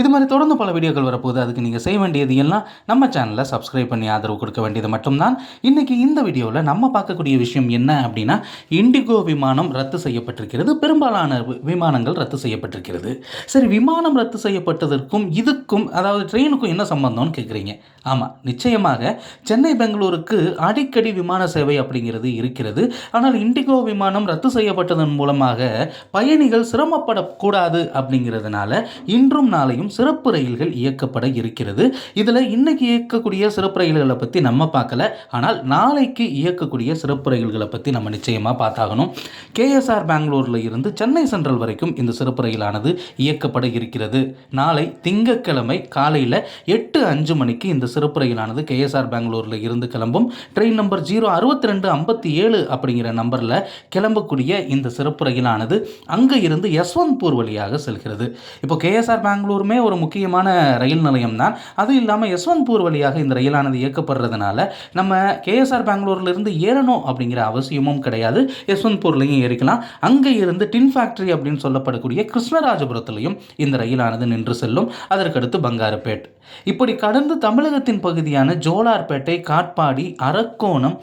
இது மாதிரி தொடர்ந்து பல வீடியோக்கள் வரப்போகுது. அதுக்கு நீங்கள் செய்ய வேண்டியது எல்லாம் நம்ம சேனலை சப்ஸ்கிரைப் பண்ணி ஆதரவு கொடுக்க வேண்டியது மட்டும்தான். இன்றைக்கி இந்த வீடியோவில் நம்ம பார்க்கக்கூடிய விஷயம் என்ன அப்படின்னா இண்டிகோ விமானம் ரத்து செய்யப்பட்டிருக்கிறது. பெரும்பாலான விமானங்கள் ரத்து செய்யப்பட்டிருக்கிறது. சரி விமானம் ரத்து செய்யப்பட்டதற்கும் இதுக்கும் அதாவது ட்ரெயினுக்கும் என்ன சம்பந்தம்னு கேட்குறீங்க ஆமாம் நிச்சயமாக சென்னை பெங்களூருக்கு அடிக்கடி விமான சேவை அப்படிங்கிறது இருக்கிறது. ஆனால் இண்டிகோ விமானம் ரத்து செய்யப்பட்டதன் மூலமாக பயணிகள் சிரமப்படக்கூடாது அப்படிங்கிறதுனால இன்றும் நாளையும் சிறப்பு ரயில்கள் இயக்கப்பட இருக்கிறது. இதில் இன்னைக்கு இயக்கக்கூடிய சிறப்பு ரயில்களை பற்றி நம்ம பார்க்கல. ஆனால் நாளைக்கு இயக்கக்கூடிய சிறப்பு ரயில்களை பற்றி நம்ம நிச்சயமாக பார்த்தாகணும். கேஎஸ்ஆர் பெங்களூரில் இருந்து சென்னை சென்ட்ரல் வரைக்கும் இந்த சிறப்பு ரயிலானது இயக்கப்பட இருக்கிறது. நாளை திங்கட்கிழமை காலையில் எட்டு அஞ்சு மணிக்கு இந்த சிறப்பு ரயிலானது கேஎஸ்ஆர் பெங்களூரில் இருந்து கிளம்பும். ட்ரெயின் நம்பர் ஜீரோ அறுபத்தி ரெண்டு ஐம்பத்தி ஏழு அப்படிங்கிற நம்பரில் கிளம்பக்கூடிய இந்த சிறப்பு ரயிலானது அங்கே இருந்து யஸ்வந்த்பூர் வழியாக செல்கிறது. இப்போ கேஎஸ்ஆர் பெங்களூர் பெங்களூருமே ஒரு முக்கியமான ரயில் நிலையம் தான் அதுவும் இல்லாமல் யஸ்வந்த்பூர் வழியாக இந்த ரயிலானது இயக்கப்படுறதுனால நம்ம கேஎஸ்ஆர் பெங்களூர்லேருந்து ஏறணும் அப்படிங்கிற அவசியமும் கிடையாது. யஸ்வந்த்பூர்லேயும் ஏறிக்கலாம். அங்கே இருந்து டின் ஃபேக்டரி அப்படின்னு சொல்லப்படக்கூடிய கிருஷ்ணராஜபுரத்துலையும் இந்த ரயிலானது நின்று செல்லும். அதற்கடுத்து பங்காரப்பேட். இப்படி கடந்து தமிழகத்தின் பகுதியான ஜோலார்பேட்டை காட்பாடி அரக்கோணம்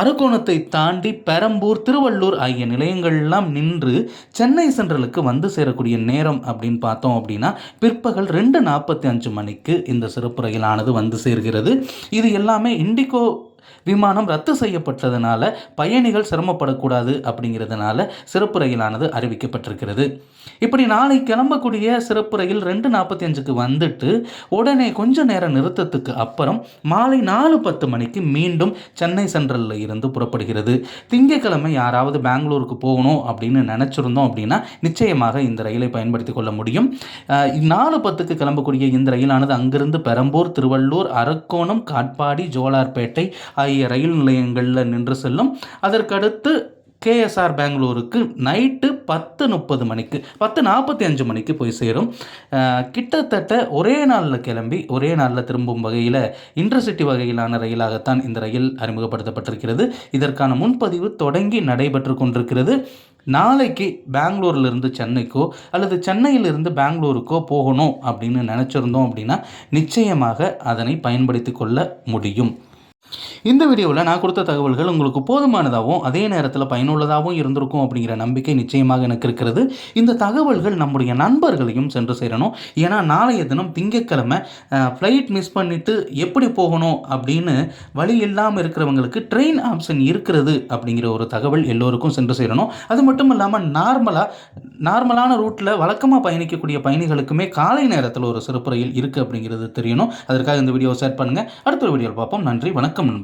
அரக்கோணத்தை தாண்டி பெரம்பூர் திருவள்ளூர் ஆகிய நிலையங்கள்லாம் நின்று சென்னை சென்ட்ரலுக்கு வந்து சேரக்கூடிய நேரம் அப்படின்னு பார்த்தோம் அப்படின்னா பிற்பகல் ரெண்டு நாற்பத்தி அஞ்சு மணிக்கு இந்த சிறப்பு ரயிலானது வந்து சேர்கிறது. இது எல்லாமே இண்டிகோ விமானம் ரத்து செய்யப்பட்டதுனால பயணிகள் சிரமப்படக்கூடாது அப்படிங்கிறதுனால சிறப்பு ரயிலானது அறிவிக்கப்பட்டிருக்கிறது. இப்படி நாளை கிளம்பக்கூடிய சிறப்பு ரயில் ரெண்டு நாற்பத்தி அஞ்சுக்கு வந்துட்டு உடனே கொஞ்ச நேரம் நிறுத்தத்துக்கு அப்புறம் மாலை நாலு பத்து மணிக்கு மீண்டும் சென்னை சென்ட்ரலில் இருந்து புறப்படுகிறது. திங்கட்கிழமை யாராவது பெங்களூருக்கு போகணும் அப்படின்னு நினச்சிருந்தோம் அப்படின்னா நிச்சயமாக இந்த ரயிலை பயன்படுத்தி கொள்ள முடியும். நாலு பத்துக்கு கிளம்பக்கூடிய இந்த ரயிலானது அங்கிருந்து பெரம்பூர் திருவள்ளூர் அரக்கோணம் காட்பாடி ஜோலார்பேட்டை ஆகிய ரயில் நிலையங்களில் நின்று செல்லும். அதற்கடுத்து கேஎஸ்ஆர் பெங்களூருக்கு நைட்டு பத்து முப்பது மணிக்கு பத்து நாற்பத்தி அஞ்சு மணிக்கு போய் சேரும். கிட்டத்தட்ட ஒரே நாளில் கிளம்பி ஒரே நாளில் திரும்பும் வகையில் இன்டர்சிட்டி வகையிலான ரயிலாகத்தான் இந்த ரயில் அறிமுகப்படுத்தப்பட்டிருக்கிறது. இதற்கான முன்பதிவு தொடங்கி நடைபெற்று கொண்டிருக்கிறது. நாளைக்கு பெங்களூர்லேருந்து சென்னைக்கோ அல்லது சென்னையிலிருந்து பெங்களூருக்கோ போகணும் அப்படின்னு நினச்சிருந்தோம் அப்படின்னா நிச்சயமாக அதனை பயன்படுத்தி கொள்ள முடியும். இந்த வீடியோவில் நான் கொடுத்த தகவல்கள் உங்களுக்கு போதுமானதாகவும் அதே நேரத்தில் பயனுள்ளதாகவும் இருந்திருக்கும் அப்படிங்கிற நம்பிக்கை நிச்சயமாக எனக்கு இருக்கிறது. இந்த தகவல்கள் நம்முடைய நண்பர்களையும் சென்று சேரணும். ஏன்னா நாளைய தினம் திங்கட்கிழமை ஃப்ளைட் மிஸ் பண்ணிவிட்டு எப்படி போகணும் அப்படின்னு வழி இல்லாமல் இருக்கிறவங்களுக்கு ட்ரெயின் ஆப்ஷன் இருக்கிறது அப்படிங்கிற ஒரு தகவல் எல்லோருக்கும் சென்று சேரணும். அது மட்டும் இல்லாமல் நார்மலாக நார்மலான ரூட்டில் வழக்கமாக பயணிக்கக்கூடிய பயணிகளுக்குமே காலை நேரத்தில் ஒரு சிறப்பு ரயில் இருக்குது அப்படிங்கிறது தெரியணும். அதற்காக இந்த வீடியோ ஷேர் பண்ணுங்கள் அடுத்த வீடியோவில் பார்ப்போம். நன்றி வணக்கம்